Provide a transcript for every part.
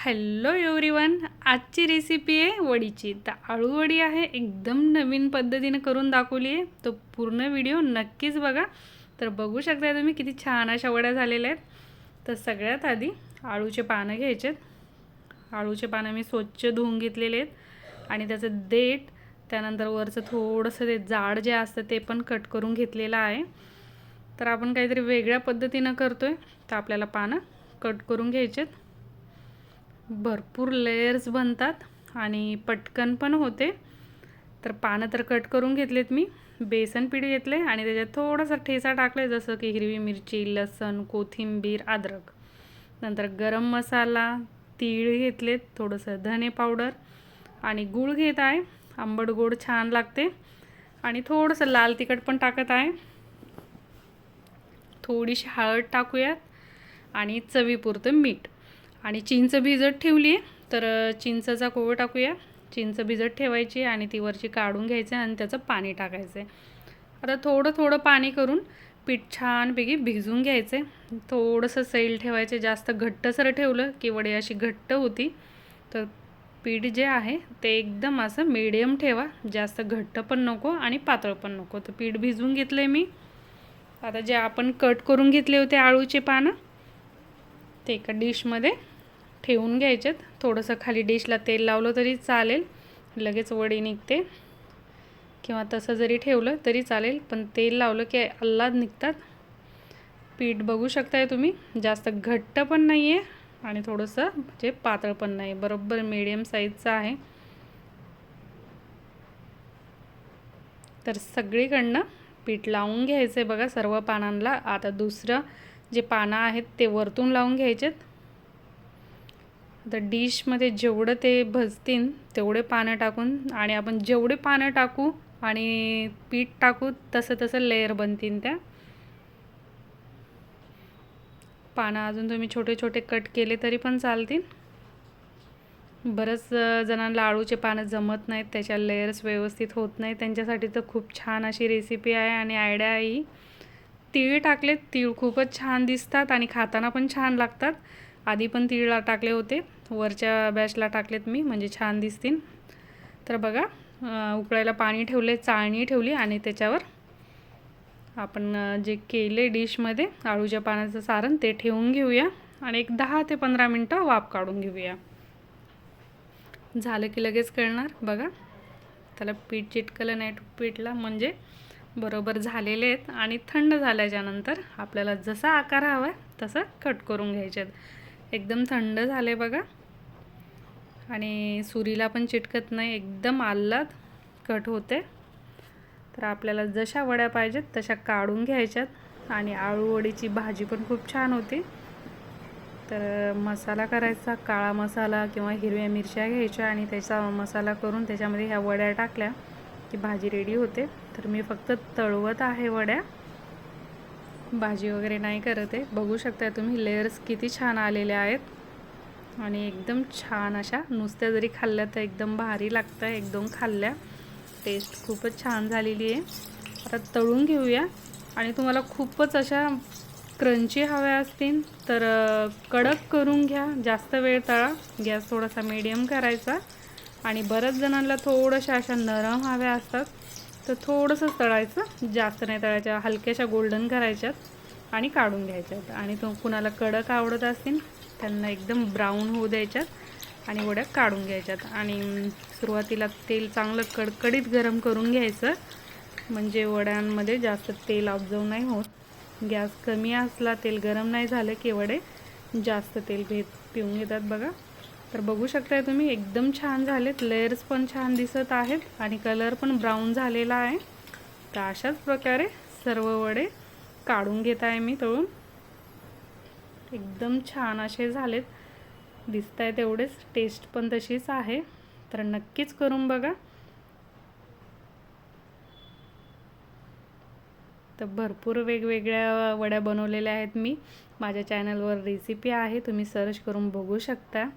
Hello everyone आजची recipe आहे वडीची. तर आळूवडी आहे. एकदम नवीन पद्धतीनं करून दाखवली आहे. तो पूर्ण व्हिडिओ नक्कीच बघा. तर बघू शकता तुम्ही किती छान अशा वड्या झालेल्या आहेत. तर सगळ्यात आधी आळूचे पानं घ्यायचेत आळूचे पानं मी स्वच्छ धुवून घेतलेले आहेत. आणि त्याचं देठ त्यानंतर वरचं थोडंसं ते जाड जे असतं ते पण कट करून घेतलेलं आहे. तर आपण काहीतरी वेगळ्या पद्धतीनं करतो आहे तर आपल्याला पानं कट करून घ्यायचेत भरपूर लेयर्स बनतात आणि पटकन पण होते. तर पानं तर कट करून घेतलेत मी. बेसन पीठ घेतले आणि त्याच्यात थोडासा ठेचा टाकले जसं की हिरवी मिरची लसण कोथिंबीर अद्रक. नंतर गरम मसाला तीळ घेतलेत थोडंसं धने पावडर आणि गूळ घेत आहे. आंबट गोड छान लागते. आणि थोडंसं लाल तिखट पण टाकत आहे. थोडीशी हळद टाकूयात आणि चवीपुरतं मीठ. आणि चिंच भिजत ठेवली आहे तर चिंचचा कोवळ टाकूया. चिंच भिजत ठेवायची आणि ती वरची काढून घ्यायचं आणि त्याचं पाणी टाकायचं आहे आता थोडं थोडं पाणी करून पीठ छानपैकी भिजून घ्यायचं आहे थोडंसं सैल ठेवायचे जास्त घट्टसर ठेवलं की वडी अशी घट्ट होती. तर पीठ जे आहे ते एकदम असं मीडियम ठेवा. जास्त घट्ट पण नको आणि पातळ पण नको. तर पीठ भिजवून घेतलं आहे मी. आता जे आपण कट करून घेतले होते आळूचे पानं ते एका डिशमध्ये ठेवून घ्यायचेत. थोडंसं खाली डिशला तेल लावलं तरी चालेल. लगेच वडी निघते. किंवा तसं जरी ठेवलं तरी चालेल पण तेल लावलं की अल्लाद निघतात. पीठ बघू शकताय तुम्ही जास्त घट्ट पण नाही आहे आणि थोडंसं म्हणजे पातळ पण नाही बरोबर मीडियम साईजचं आहे. तर सगळीकडनं पीठ लावून घ्यायचं आहे बघा सर्व पानांना. आता दुसरं जे पानं आहेत ते वरतून लावून घ्यायचेत. आता डिशमध्ये जेवढं ते भजतील तेवढे पानं टाकून आणि आपण जेवढे पानं टाकू आणि पीठ टाकू तसं तसं लेअर बनतील त्या. पानं अजून तुम्ही छोटे छोटे कट केले तरी पण चालतील. बरंच जणांना आळूचे पानं जमत नाहीत त्याच्या लेअर्स व्यवस्थित होत नाही त्यांच्यासाठी तर खूप छान अशी रेसिपी आहे आणि आयडिया आहे ही. तीळ टाकलेत तीळ खूपच छान दिसतात आणि खाताना पण छान लागतात. आधी पण तिळला टाकले होते. वरच्या बॅचला टाकलेत मी म्हणजे छान दिसतील. तर बघा उकळायला पाणी ठेवले चाळणी ठेवली आणि त्याच्यावर आपण जे केले डिशमध्ये आळूच्या पाण्याचं सारण ते ठेवून घेऊया आणि एक दहा ते पंधरा मिनटं वाफ काढून घेऊया. झालं की लगेच कळणार बघा. त्याला पीठ चिटकलं नाही पीठला म्हणजे बरोबर झालेले आहेत आणि थंड झाल्याच्यानंतर आपल्याला जसा आकार हवा आहे तसं कट करून घ्यायचे आहेत एकदम थंड झाले बघा. आणि सुरीला पण चिटकत नाही एकदम आल्लाद कट होते. तर आपल्याला जशा वड्या पाहिजेत तशा काढून घ्यायच्यात. आणि आळू वडीची भाजी पण खूप छान होती. तर मसाला करायचा काळा मसाला किंवा हिरव्या मिरच्या घ्यायच्या आणि त्याचा मसाला करून त्याच्यामध्ये ह्या वड्या टाकल्या की भाजी रेडी होते. तर मी फक्त तळवत आहे वड्या. भाजी वगैरे नाही करत आहे. बघू शकता तुम्ही लेयर्स किती छान आलेले आहेत. आणि एकदम छान अशा नुसत्या जरी खाल्ल्या तर एकदम भारी लागतं एकदम खाल्ल्या. टेस्ट खूपच छान झालेली आहे. आता तळून घेऊया. आणि तुम्हाला खूपच अशा क्रंची हव्या असतील तर कडक करून घ्या. जास्त वेळ तळा. गॅस थोडासा मीडियम करायचा. आणि बऱ्याच जणांना थोड्याशा अशा नरम हव्या असतात. तर थोडंसंच तळायचं जास्त नाही तळायच्या हलक्याशा गोल्डन करायच्यात आणि काढून घ्यायच्यात. आणि तो कुणाला कडक आवडत असतील त्यांना एकदम ब्राऊन होऊ द्यायच्यात आणि वड्या काढून घ्यायच्यात. आणि सुरुवातीला तेल चांगलं कडकडीत गरम करून घ्यायचं म्हणजे वड्यांमध्ये जास्त तेल ऑब्झर्व नाही होत. गॅस कमी असला तेल गरम नाही झालं की वडे जास्त तेल घेत पिऊन घेतात बघा. तर बघू शकताय तुम्ही एकदम छान झालेत. लेअर्स पण छान दिसत आहेत आणि कलर पण ब्राऊन झालेला आहे. तर अशाच प्रकारे सर्व वडे काढून घेत आहे मी तळून. एकदम छान असे झालेत. दिसत आहे तेवढेच टेस्ट पण तशीच आहे. तर नक्कीच करून बघा. तर भरपूर वेगवेगळ्या वड्या बनवलेल्या आहेत मी. माझ्या चॅनलवर रेसिपी आहे तुम्ही सर्च करून बघू शकता.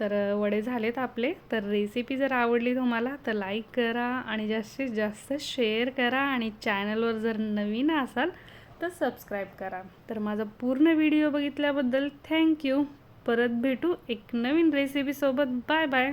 तर वडे झालेत आपले. तर रेसिपी जर आवडली तुम्हाला तर लाईक करा आणि जास्तीत जास्त शेअर करा आणि चॅनलवर जर नवीन असाल तर सबस्क्राईब करा. तर माझा पूर्ण व्हिडिओ बघितल्याबद्दल थँक्यू परत भेटू एक नवीन रेसिपीसोबत बाय बाय